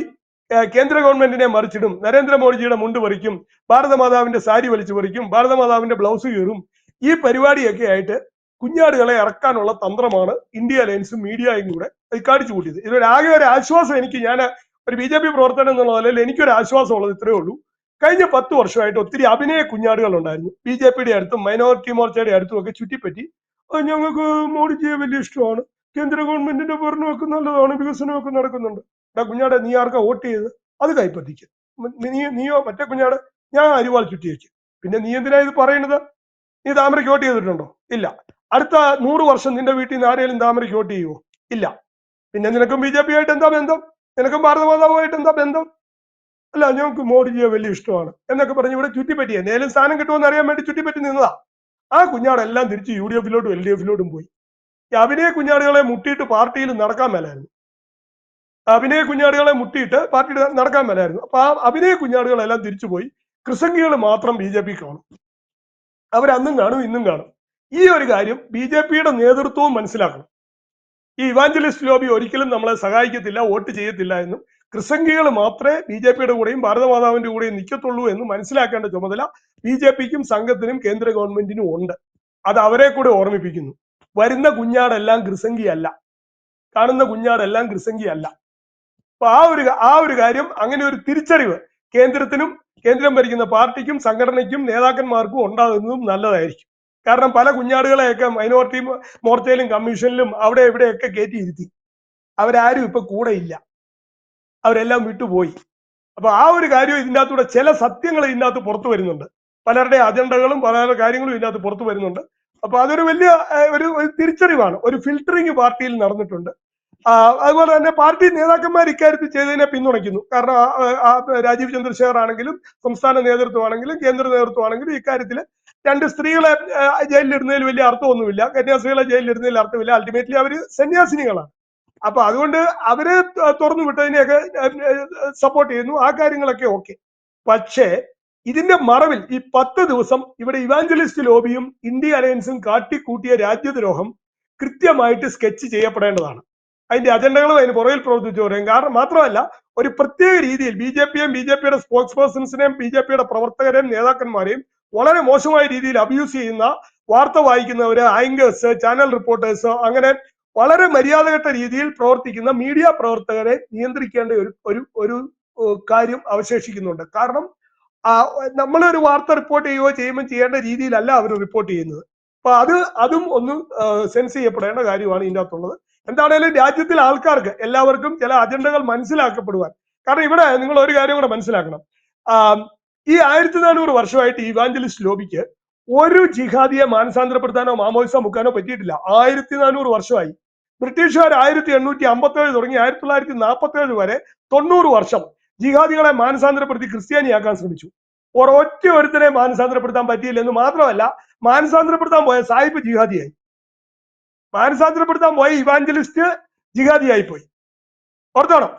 Speaker 2: കേന്ദ്ര ഗവൺമെന്റിനെ മറിച്ചിടും നരേന്ദ്രമോദിജിയുടെ മുണ്ട് പറിക്കും ഭാരതമാതാവിന്റെ സാരി വലിച്ചു പറിക്കും ഭാരതമാതാവിന്റെ ബ്ലൗസ് കീറും ഈ പരിപാടിയൊക്കെ ആയിട്ട് കുഞ്ഞാടുകളെ ഇറക്കാനുള്ള തന്ത്രമാണ് ഇന്ത്യ അലയൻസും മീഡിയയും കൂടെ കാണിച്ചു കൂട്ടിയത്. ഇതൊരു ആകെ ഒരു ആശ്വാസം എനിക്ക് ഞാൻ ഒരു ബി ജെ പി പ്രവർത്തനം എന്നുള്ള നിലയിൽ എനിക്കൊരു ആശ്വാസം ഉള്ളത് ഇത്രയേ ഉള്ളൂ. കഴിഞ്ഞ പത്ത് വർഷമായിട്ട് ഒത്തിരി അഭിനയ കുഞ്ഞാടുകൾ ഉണ്ടായിരുന്നു. ബി ജെ പിയുടെ അടുത്തും മൈനോറിറ്റി മോർച്ചയുടെ അടുത്തും ഒക്കെ ചുറ്റിപ്പറ്റി. "ആ, ഞങ്ങൾക്ക് മോഡിജിയെ വലിയ ഇഷ്ടമാണ്. കേന്ദ്ര ഗവൺമെന്റിന്റെ ഭരണമൊക്കെ നല്ലതാണ് വികസനമൊക്കെ നടക്കുന്നുണ്ട്. എടാ കുഞ്ഞാടെ നീ ആർക്കാ വോട്ട് ചെയ്ത് അത് കൈപ്പറ്റിക്ക്. നീ നീയോ മറ്റേ കുഞ്ഞാട്? ഞാൻ അരിവാൾ ചുറ്റി വെക്കും പിന്നെ നീ എന്തിനാ ഇത് പറയണത്? നീ താമരയ്ക്ക് വോട്ട് ചെയ്തിട്ടുണ്ടോ? ഇല്ല. അടുത്ത നൂറ് വർഷം നിന്റെ വീട്ടിൽ നിന്ന് ആരെങ്കിലും താമരയ്ക്ക് വോട്ട് ചെയ്യുമോ ഇല്ല. പിന്നെ നിനക്കും ബി ജെ പി ആയിട്ട് എന്താ ബന്ധം? നിനക്കും ഭാരതമാതാവുമായിട്ട് എന്താ ബന്ധം? അല്ല ഞങ്ങൾക്ക് മോഡിജിയെ വലിയ ഇഷ്ടമാണ്. എന്നൊക്കെ പറഞ്ഞ് ഇവിടെ ചുറ്റിപ്പറ്റി നേരം സ്ഥാനം കിട്ടുമെന്ന് അറിയാൻ വേണ്ടി ചുറ്റിപ്പറ്റി നിന്നതാ. ആ കുഞ്ഞാടെല്ലാം തിരിച്ച് യു ഡി എഫിലോട്ടും എൽ ഡി എഫിലോട്ടും പോയി. അഭിനയ കുഞ്ഞാടുകളെ മുട്ടിയിട്ട് പാർട്ടിയിൽ നടക്കാൻ മേലായിരുന്നു. അഭിനയ കുഞ്ഞാടുകളെ മുട്ടിയിട്ട് പാർട്ടിയിൽ നടക്കാൻ മേലായിരുന്നു. അപ്പൊ ആ അഭിനയ കുഞ്ഞാടുകളെല്ലാം തിരിച്ചുപോയി കൃസംഗികൾ മാത്രം ബി ജെ പി കാണും. അവരന്നും കാണും ഇന്നും കാണും. ഈ ഒരു കാര്യം ബി ജെ പിയുടെ നേതൃത്വവും മനസ്സിലാക്കണം. ഈ ഇവാഞ്ചലിസ്റ്റ് ലോബി ഒരിക്കലും നമ്മളെ സഹായിക്കത്തില്ല വോട്ട് ചെയ്യത്തില്ല എന്നും ക്രിസംഗികൾ മാത്രമേ ബി ജെ പിയുടെ കൂടെയും ഭാരതമാതാവിന്റെ കൂടെയും നിൽക്കത്തുള്ളൂ എന്ന് മനസ്സിലാക്കേണ്ട ചുമതല ബി ജെ പിക്കും സംഘത്തിനും കേന്ദ്ര ഗവൺമെന്റിനും ഉണ്ട്. അത് അവരെ കൂടെ ഓർമ്മിപ്പിക്കുന്നു. വരുന്ന കുഞ്ഞാടെല്ലാം ക്രിസംഗി അല്ല കാണുന്ന കുഞ്ഞാടെല്ലാം ക്രിസംഗി അല്ല അപ്പൊ ആ ഒരു ആ ഒരു കാര്യം അങ്ങനെ ഒരു തിരിച്ചറിവ് കേന്ദ്രത്തിനും കേന്ദ്രം ഭരിക്കുന്ന പാർട്ടിക്കും സംഘടനയ്ക്കും നേതാക്കന്മാർക്കും ഉണ്ടാകുന്നതും നല്ലതായിരിക്കും. കാരണം പല കുഞ്ഞാടുകളെയൊക്കെ മൈനോറിറ്റി മോർച്ചയിലും കമ്മീഷനിലും അവിടെ ഇവിടെയൊക്കെ കയറ്റിയിരുത്തി അവരാരും ഇപ്പൊ കൂടെ ഇല്ല. അവരെല്ലാം വിട്ടുപോയി. അപ്പൊ ആ ഒരു കാര്യം ഇതിനകത്തൂടെ ചില സത്യങ്ങൾ ഇതിനകത്ത് പുറത്തു വരുന്നുണ്ട്. പലരുടെ അജണ്ടകളും പല കാര്യങ്ങളും ഇതിനകത്ത് പുറത്തു വരുന്നുണ്ട്. അപ്പൊ അതൊരു വലിയ ഒരു തിരിച്ചറിവാണ്. ഒരു ഫിൽറ്ററിങ് പാർട്ടിയിൽ നടന്നിട്ടുണ്ട്. അതുപോലെ തന്നെ പാർട്ടി നേതാക്കന്മാർ ഇക്കാര്യത്തിൽ ചെയ്തതിനെ പിന്തുണയ്ക്കുന്നു. കാരണം രാജീവ് ചന്ദ്രശേഖർ ആണെങ്കിലും സംസ്ഥാന നേതൃത്വമാണെങ്കിലും കേന്ദ്ര നേതൃത്വമാണെങ്കിലും ഇക്കാര്യത്തിൽ രണ്ട് സ്ത്രീകളെ ജയിലിലിടുന്നതിൽ വലിയ അർത്ഥമൊന്നുമില്ല. കന്യാസ്ത്രീകളെ ജയിലിലിടുന്നതിൽ അർത്ഥമില്ല. അൾട്ടിമേറ്റ്ലി അവർ സന്യാസിനികളാണ്. അപ്പൊ അതുകൊണ്ട് അവരെ തുറന്നു വിട്ടതിനെയൊക്കെ സപ്പോർട്ട് ചെയ്യുന്നു. ആ കാര്യങ്ങളൊക്കെ ഓക്കെ പക്ഷേ ഇതിന്റെ മറവിൽ ഈ പത്ത് ദിവസം ഇവിടെ ഇവാഞ്ചലിസ്റ്റ് ലോബിയും ഇന്ത്യ അലയൻസും കാട്ടിക്കൂട്ടിയ രാജ്യദ്രോഹം കൃത്യമായിട്ട് സ്കെച്ച് ചെയ്യപ്പെടേണ്ടതാണ്. അതിന്റെ അജണ്ടകളും അതിന് പുറകിൽ പ്രവർത്തിച്ചു പറയും കാരണം മാത്രമല്ല ഒരു പ്രത്യേക രീതിയിൽ ബി ജെ പിയും ബി ജെ പിയുടെ സ്പോക്സ് പേഴ്സൺസിനെയും ബി ജെ പിയുടെ പ്രവർത്തകരെയും നേതാക്കന്മാരെയും വളരെ മോശമായ രീതിയിൽ അബ്യൂസ് ചെയ്യുന്ന വാർത്ത വായിക്കുന്നവര് ആങ്കേഴ്സ് ചാനൽ റിപ്പോർട്ടേഴ്സ് അങ്ങനെ വളരെ മര്യാദഘട്ട രീതിയിൽ പ്രവർത്തിക്കുന്ന മീഡിയ പ്രവർത്തകരെ നിയന്ത്രിക്കേണ്ട ഒരു ഒരു ഒരു കാര്യം അവശേഷിക്കുന്നുണ്ട്. കാരണം നമ്മളൊരു വാർത്ത റിപ്പോർട്ട് ചെയ്യുകയോ ചെയ്യുമ്പോൾ ചെയ്യേണ്ട രീതിയിലല്ല അവർ റിപ്പോർട്ട് ചെയ്യുന്നത്. അപ്പൊ അത് അതും ഒന്ന് സെൻസ് ചെയ്യപ്പെടേണ്ട കാര്യമാണ് ഇതിന്റെ അകത്തുള്ളത് എന്താണേലും രാജ്യത്തിലെ ആൾക്കാർക്ക് എല്ലാവർക്കും ചില അജണ്ടകൾ മനസ്സിലാക്കപ്പെടുവാൻ. കാരണം ഇവിടെ നിങ്ങൾ ഒരു കാര്യം കൂടെ മനസ്സിലാക്കണം. ഈ ആയിരത്തി നാനൂറ് വർഷമായിട്ട് ഇവാഞ്ചലിസ്റ്റ് ലോബിക്ക് ഒരു ജിഹാദിയെ മാനസാന്തരപ്പെടുത്താനോ മാമോയിസ മുക്കാനോ പറ്റിയിട്ടില്ല. ആയിരത്തി നാനൂറ് വർഷമായി. ബ്രിട്ടീഷുകാർ ആയിരത്തി എണ്ണൂറ്റി അമ്പത്തി ഏഴ് തുടങ്ങി ആയിരത്തി തൊള്ളായിരത്തി നാൽപ്പത്തി ഏഴ് വരെ തൊണ്ണൂറ് വർഷം ജിഹാദികളെ മാനസാന്തരപ്പെടുത്തി ക്രിസ്ത്യാനിയാക്കാൻ ശ്രമിച്ചു. ഒരൊറ്റ ഒരുത്തനെ മാനസാന്തരപ്പെടുത്താൻ പറ്റിയില്ല എന്ന് മാത്രമല്ല മാനസാന്തരപ്പെടുത്താൻ പോയ സായിപ്പ് ജിഹാദിയായി. മാനസാന്തരപ്പെടുത്താൻ പോയ ഇവാഞ്ചലിസ്റ്റ് ജിഹാദിയായി പോയി. ഓർത്തോണം?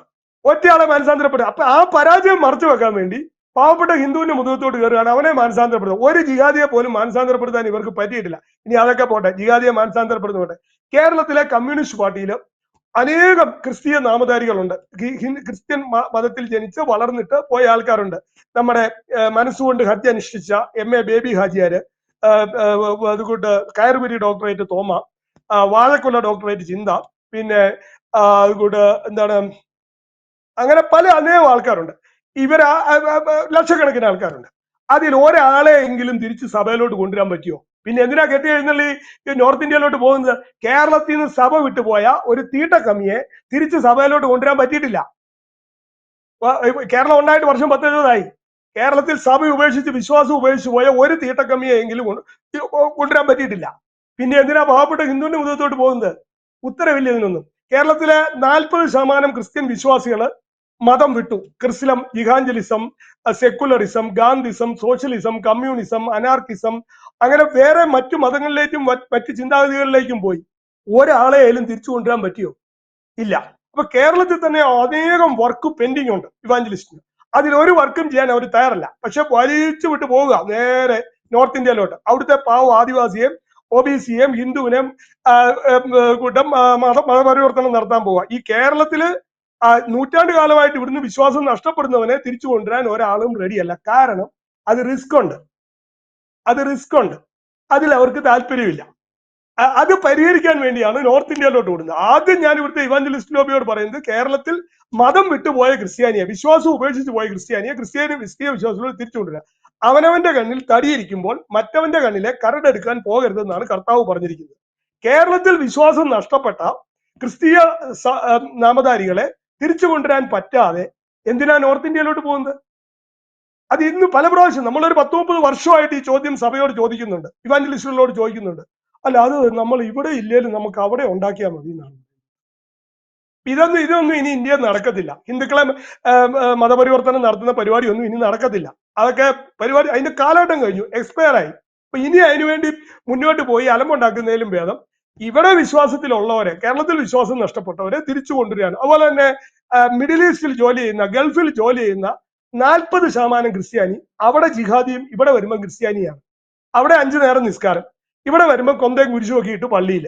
Speaker 2: ഒറ്റയാളെ മാനസാന്തരപ്പെടുക അപ്പൊ ആ പരാജയം മറച്ചു വെക്കാൻ വേണ്ടി പാവപ്പെട്ട ഹിന്ദുവിന്റെ മുതുകത്തോട്ട് കയറുകയാണ് അവനെ മാനസാന്തരപ്പെടുത്തുക. ഒരു ജിഹാദിയെ പോലും മാനസാന്തരപ്പെടുത്താൻ ഇവർക്ക് പറ്റിയിട്ടില്ല. ഇനി അതൊക്കെ പോട്ടെ ജിഹാദിയെ മാനസാന്തരപ്പെടുന്നു പോട്ടെ കേരളത്തിലെ കമ്മ്യൂണിസ്റ്റ് പാർട്ടിയിൽ അനേകം ക്രിസ്തീയ നാമധാരികളുണ്ട്. ക്രിസ്ത്യൻ മതത്തിൽ ജനിച്ച് വളർന്നിട്ട് പോയ ആൾക്കാരുണ്ട്. നമ്മുടെ മനസ്സുകൊണ്ട് ഹത്യ അനുഷ്ഠിച്ച എം. എ. ബേബി ഹാജിയാര് അതുകൊണ്ട് കയറുപുരി ഡോക്ടറേറ്റ് തോമ വാഴക്കുള്ള ഡോക്ടറേറ്റ് ചിന്ത പിന്നെ അതുകൊണ്ട് എന്താണ് അങ്ങനെ പല അനേകം ആൾക്കാരുണ്ട്. ഇവർ ലക്ഷക്കണക്കിന് ആൾക്കാരുണ്ട്. അതിൽ ഒരാളെ എങ്കിലും തിരിച്ച് സഭയിലോട്ട് കൊണ്ടുവരാൻ പറ്റുമോ പിന്നെ എന്തിനാ കെട്ടി എഴുന്നള്ളി നോർത്ത് ഇന്ത്യയിലോട്ട് പോകുന്നത്? കേരളത്തിൽ നിന്ന് സഭ വിട്ടുപോയ ഒരു തീട്ട കമ്മിയെ തിരിച്ച് സഭയിലോട്ട് കൊണ്ടുവരാൻ പറ്റിയിട്ടില്ല. കേരളം ഉണ്ടായിട്ട് വർഷം പത്ത് എഴുപതായി കേരളത്തിൽ സഭ ഉപേക്ഷിച്ച് വിശ്വാസം ഉപേക്ഷിച്ച് പോയ ഒരു തീട്ടക്കമ്മിയെ എങ്കിലും കൊണ്ട് കൊണ്ടുവരാൻ പറ്റിയിട്ടില്ല. പിന്നെ എന്തിനാ പാവപ്പെട്ട ഹിന്ദുവിന്റെ മുതത്തോട്ട് പോകുന്നത്? ഉത്തരവില്ല ഇതിനൊന്നും. കേരളത്തിലെ നാൽപ്പത് ശതമാനം ക്രിസ്ത്യൻ വിശ്വാസികൾ മതം വിട്ടു Chrislam evangelism secularism Gandhism socialism communism anarchism അങ്ങനെ വേറെ മറ്റു മതങ്ങളിലേക്കും മറ്റു ചിന്താഗതികളിലേക്കും പോയി ഒരാളെയായാലും തിരിച്ചു കൊണ്ടുവരാൻ പറ്റിയോ ഇല്ല അപ്പൊ കേരളത്തിൽ തന്നെ അനേകം വർക്ക് പെൻഡിങ് ഉണ്ട് ഇവാഞ്ചലിസ്റ്റിന് അതിൽ ഒരു വർക്കും ചെയ്യാൻ അവർ തയ്യാറല്ല പക്ഷെ വലിച്ചു വിട്ട് പോവുക നേരെ നോർത്ത് ഇന്ത്യയിലോട്ട് അവിടുത്തെ പാവ ആദിവാസിയെയും ഒ ബി സിയെയും ഹിന്ദുവിനെയും കൂട്ടം മത മതപരിവർത്തനം നടത്താൻ പോവുക ഈ കേരളത്തിൽ നൂറ്റാണ്ട് കാലമായിട്ട് ഇവിടുന്ന് വിശ്വാസം നഷ്ടപ്പെടുന്നവനെ തിരിച്ചു കൊണ്ടുവരാൻ ഒരാളും റെഡിയല്ല കാരണം അത് റിസ്ക് ഉണ്ട്. അത് റിസ്ക് ഉണ്ട്. അതിൽ അവർക്ക് താല്പര്യമില്ല. അത് പരിഹരിക്കാൻ വേണ്ടിയാണ് നോർത്ത് ഇന്ത്യയിലോട്ട് വിടുന്നത് ആദ്യം ഞാൻ ഇവിടുത്തെ ഇവാഞ്ചലിസ്റ്റ് ലോബിയോട് പറയുന്നത് കേരളത്തിൽ മതം വിട്ടുപോയ ക്രിസ്ത്യാനിയെ വിശ്വാസം ഉപേക്ഷിച്ച് പോയ ക്രിസ്ത്യാനിയെ ക്രിസ്ത്യാനി ക്രിസ്തീയ വിശ്വാസത്തിലൂടെ തിരിച്ചു കൊണ്ടുവരിക അവനവന്റെ കണ്ണിൽ തടിയിരിക്കുമ്പോൾ മറ്റവന്റെ കണ്ണിലെ കരടെടുക്കാൻ പോകരുതെന്നാണ് കർത്താവ് പറഞ്ഞിരിക്കുന്നത്. കേരളത്തിൽ വിശ്വാസം നഷ്ടപ്പെട്ട ക്രിസ്തീയ നാമധാരികളെ തിരിച്ചു കൊണ്ടുവരാൻ പറ്റാതെ എന്തിനാ നോർത്ത് ഇന്ത്യയിലോട്ട് പോകുന്നത്? അത് ഇന്ന് പല പ്രാവശ്യം നമ്മളൊരു പത്ത് മുപ്പത് വർഷമായിട്ട് ഈ ചോദ്യം സഭയോട് ചോദിക്കുന്നുണ്ട്. ഇവാഞ്ചലിസ്റ്റുകളോട് ചോദിക്കുന്നുണ്ട്. അല്ല അത് നമ്മൾ ഇവിടെ ഇല്ലേലും നമുക്ക് അവിടെ ഉണ്ടാക്കിയാൽ മതി എന്നാണ്. ഇതൊന്നും ഇതൊന്നും ഇനി ഇന്ത്യ നടക്കത്തില്ല. ഹിന്ദുക്കളെ മതപരിവർത്തനം നടത്തുന്ന പരിപാടി ഒന്നും ഇനി നടക്കത്തില്ല. അതൊക്കെ പരിപാടി അതിന്റെ കാലഘട്ടം കഴിഞ്ഞു എക്സ്പയർ ആയി അപ്പൊ ഇനി അതിനുവേണ്ടി മുന്നോട്ട് പോയി അലമ്പുണ്ടാക്കുന്നതിലും ഭേദം ഇവിടെ വിശ്വാസത്തിലുള്ളവരെ കേരളത്തിൽ വിശ്വാസം നഷ്ടപ്പെട്ടവരെ തിരിച്ചു കൊണ്ടുവരികയാണ്. അതുപോലെ തന്നെ മിഡിൽ ഈസ്റ്റിൽ ജോലി ചെയ്യുന്ന ഗൾഫിൽ ജോലി ചെയ്യുന്ന നാൽപ്പത് ശതമാനം ക്രിസ്ത്യാനി അവിടെ ജിഹാദിയും ഇവിടെ വരുമ്പോൾ ക്രിസ്ത്യാനിയാണ്. അവിടെ അഞ്ചു നേരം നിസ്കാരം. ഇവിടെ വരുമ്പോൾ കൊന്തയും കുരിശു നോക്കിയിട്ട് പള്ളിയിൽ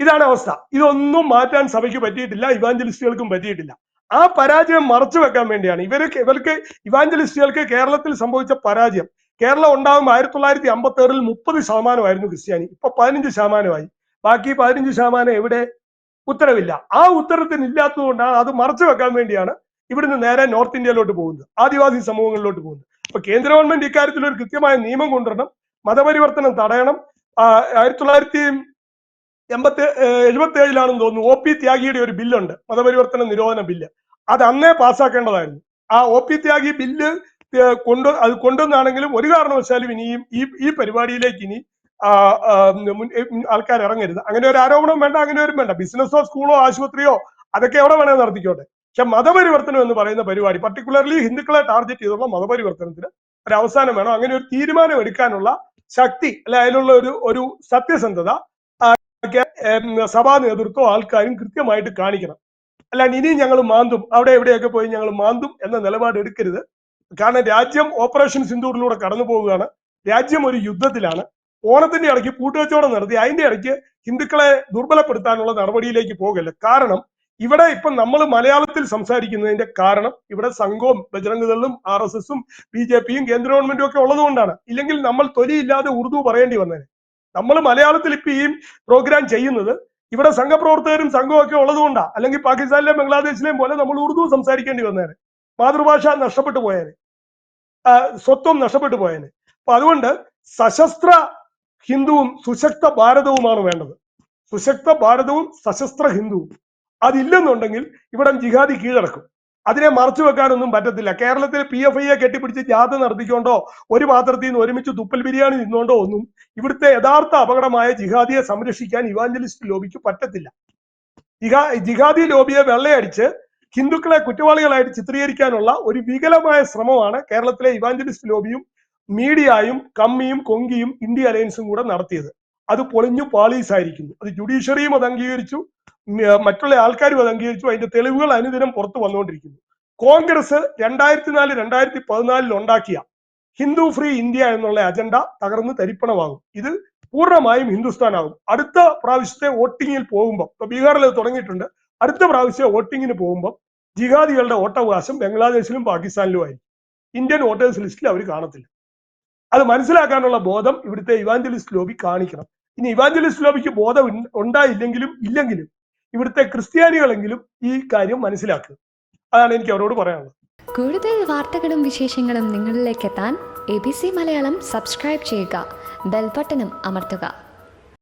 Speaker 2: ഇതാണ് അവസ്ഥ. ഇതൊന്നും മാറ്റാൻ സഭയ്ക്ക് പറ്റിയിട്ടില്ല ഇവാഞ്ചലിസ്റ്റുകൾക്കും പറ്റിയിട്ടില്ല. ആ പരാജയം മറച്ചു വെക്കാൻ വേണ്ടിയാണ് ഇവർക്ക് ഇവർക്ക് ഇവാഞ്ചലിസ്റ്റുകൾക്ക് കേരളത്തിൽ സംഭവിച്ച പരാജയം. കേരളം ഉണ്ടാകുമ്പോൾ ആയിരത്തി തൊള്ളായിരത്തി അമ്പത്തി ആറിൽ മുപ്പത് ശതമാനമായിരുന്നു ക്രിസ്ത്യാനി. ഇപ്പൊ പതിനഞ്ച് ശതമാനമായി. ബാക്കി പതിനഞ്ച് ശതമാനം എവിടെ? ഉത്തരവില്ല. ആ ഉത്തരത്തിന് ഇല്ലാത്തതുകൊണ്ടാണ് അത് മറച്ചു വെക്കാൻ വേണ്ടിയാണ് ഇവിടുന്ന് നേരെ നോർത്ത് ഇന്ത്യയിലോട്ട് പോകുന്നത്. ആദിവാസി സമൂഹങ്ങളിലോട്ട് പോകുന്നത്. അപ്പൊ കേന്ദ്ര ഗവൺമെന്റ് ഇക്കാര്യത്തിൽ ഒരു കൃത്യമായ നിയമം കൊണ്ടുവരണം. മതപരിവർത്തനം തടയണം. ആയിരത്തി തൊള്ളായിരത്തി എൺപത്തി എഴുപത്തി ഏഴിലാണെന്ന് തോന്നുന്നു ഒ പി ത്യാഗിയുടെ ഒരു ബില്ലുണ്ട്. മതപരിവർത്തന നിരോധന ബില്ല്. അത് അന്നേ പാസ്സാക്കേണ്ടതായിരുന്നു. ആ ഒ പി ത്യാഗി ബില്ല് കൊണ്ട് അത് കൊണ്ടുവന്നാണെങ്കിലും ഒരു കാരണവശാലും ഇനിയും ഈ ഈ പരിപാടിയിലേക്ക് ഇനി ആൾക്കാർ ഇറങ്ങരുത്. അങ്ങനെ ഒരു ആരോപണം വേണ്ട അങ്ങനെ ഒരു വേണ്ട. ബിസിനസ്സോ സ്കൂളോ ആശുപത്രിയോ അതൊക്കെ എവിടെ വേണേ നടത്തിക്കോട്ടെ. പക്ഷെ മതപരിവർത്തനം എന്ന് പറയുന്ന പരിപാടി പർട്ടിക്കുലർലി ഹിന്ദുക്കളെ ടാർഗറ്റ് ചെയ്തുള്ള മതപരിവർത്തനത്തിന് ഒരു അവസാനം വേണം. അങ്ങനെ ഒരു തീരുമാനം എടുക്കാനുള്ള ശക്തി അല്ലെ അതിനുള്ള ഒരു ഒരു സത്യസന്ധത സഭാ നേതൃത്വം ആൾക്കാരും കൃത്യമായിട്ട് കാണിക്കണം. അല്ലാണ്ട് ഇനിയും ഞങ്ങൾ മാന്തും. അവിടെ എവിടെയൊക്കെ പോയി ഞങ്ങൾ മാന്തും എന്ന നിലപാട് എടുക്കരുത്. കാരണം രാജ്യം ഓപ്പറേഷൻ സിന്ദൂറിലൂടെ കടന്നു പോവുകയാണ്. രാജ്യം ഒരു യുദ്ധത്തിലാണ്. ഓണത്തിന്റെ ഇടയ്ക്ക് കൂട്ടുകച്ചവടം നടത്തി. അതിന്റെ ഇടയ്ക്ക് ഹിന്ദുക്കളെ ദുർബലപ്പെടുത്താനുള്ള നടപടിയിലേക്ക് പോകല്ല. കാരണം ഇവിടെ ഇപ്പം നമ്മൾ മലയാളത്തിൽ സംസാരിക്കുന്നതിന്റെ കാരണം ഇവിടെ സംഘവും ബജറംഗദളും ആർ എസ് എസും ബി ജെ പിയും കേന്ദ്ര ഗവൺമെന്റും ഒക്കെ ഉള്ളതുകൊണ്ടാണ് ഇല്ലെങ്കിൽ നമ്മൾ തൊലിയില്ലാതെ ഉറുദു പറയേണ്ടി വന്നേനെ. നമ്മൾ മലയാളത്തിൽ ഇപ്പൊ ഈ പ്രോഗ്രാം ചെയ്യുന്നത് ഇവിടെ സംഘപ്രവർത്തകരും സംഘവും ഒക്കെ ഉള്ളതുകൊണ്ടാണ് അല്ലെങ്കിൽ പാകിസ്ഥാനിലെയും ബംഗ്ലാദേശിലെയും പോലെ നമ്മൾ ഉറുദു സംസാരിക്കേണ്ടി വന്നേനെ. മാതൃഭാഷ നഷ്ടപ്പെട്ടു പോയേനെ. സ്വത്വം നഷ്ടപ്പെട്ടു പോയേനെ. അപ്പൊ അതുകൊണ്ട് സശസ്ത്ര ഹിന്ദുവും സുശക്ത ഭാരതവുമാണ് വേണ്ടത്. സുശക്ത ഭാരതവും സശസ്ത്ര ഹിന്ദുവും. അതില്ലെന്നുണ്ടെങ്കിൽ ഇവിടെ ജിഹാദി കീഴടക്കും. അതിനെ മറച്ചു വെക്കാനൊന്നും പറ്റത്തില്ല. കേരളത്തിലെ പി എഫ് ഐയെ കെട്ടിപ്പിടിച്ച് ജാഥ നടത്തിക്കൊണ്ടോ ഒരു പാത്രത്തിൽ നിന്ന് ഒരുമിച്ച് തുപ്പൽ ബിരിയാണി നിന്നുകൊണ്ടോ ഒന്നും ഇവിടുത്തെ യഥാർത്ഥ അപകടമായ ജിഹാദിയെ സംരക്ഷിക്കാൻ ഇവാഞ്ചലിസ്റ്റ് ലോബിക്ക് പറ്റത്തില്ല. ജിഹാ ജിഹാദി ലോബിയെ വെള്ളയടിച്ച് ഹിന്ദുക്കളെ കുറ്റവാളികളായിട്ട് ചിത്രീകരിക്കാനുള്ള ഒരു വികലമായ ശ്രമമാണ് കേരളത്തിലെ ഇവാഞ്ചലിസ്റ്റ് ലോബിയും മീഡിയയും കമ്മിയും കൊങ്കിയും ഇന്ത്യ അലയൻസും കൂടെ നടത്തിയത്. അത് പൊളിഞ്ഞു പാളീസായിരിക്കുന്നു. അത് ജുഡീഷ്യറിയും അത് അംഗീകരിച്ചു. മറ്റുള്ള ആൾക്കാരും അത് അംഗീകരിച്ചു. അതിന്റെ തെളിവുകൾ അനുദിനം പുറത്തു വന്നുകൊണ്ടിരിക്കുന്നു. കോൺഗ്രസ് രണ്ടായിരത്തി നാല് രണ്ടായിരത്തി പതിനാലിൽ ഉണ്ടാക്കിയ ഹിന്ദു ഫ്രീ ഇന്ത്യ എന്നുള്ള അജണ്ട തകർന്ന് തരിപ്പണമാകും. ഇത് പൂർണമായും ഹിന്ദുസ്ഥാനാകും. അടുത്ത പ്രാവശ്യത്തെ വോട്ടിങ്ങിൽ പോകുമ്പോൾ ഇപ്പൊ ബീഹാറിൽ അത് തുടങ്ങിയിട്ടുണ്ട്. അടുത്ത പ്രാവശ്യം വോട്ടിങ്ങിന് പോകുമ്പോൾ ജിഹാദികളുടെ വോട്ടവകാശം ബംഗ്ലാദേശിലും പാകിസ്ഥാനിലും ആയി ഇന്ത്യൻ വോട്ടേഴ്സ് ലിസ്റ്റിൽ അവർ കാണത്തില്ല. അത് മനസ്സിലാക്കാനുള്ള ബോധം ഇവിടുത്തെ ഇവാഞ്ചലിസ്റ്റ് ലോബി കാണിക്കണം. ഇനി ഇവാഞ്ചലിസ്റ്റ് ലോബിക്ക് ബോധം ഉണ്ടായില്ലെങ്കിലും ഇല്ലെങ്കിലും ഇവിടുത്തെ ക്രിസ്ത്യാനികളെങ്കിലും ഈ കാര്യം മനസ്സിലാക്കുക. അതാണ് എനിക്ക് അവരോട് പറയാനുള്ളത്.
Speaker 3: കൂടുതൽ വാർത്തകളും വിശേഷങ്ങളും നിങ്ങളിലേക്ക് എത്താൻ A B C Malayalam subscribe ചെയ്യുക. ബെൽബട്ടനും അമർത്തുക.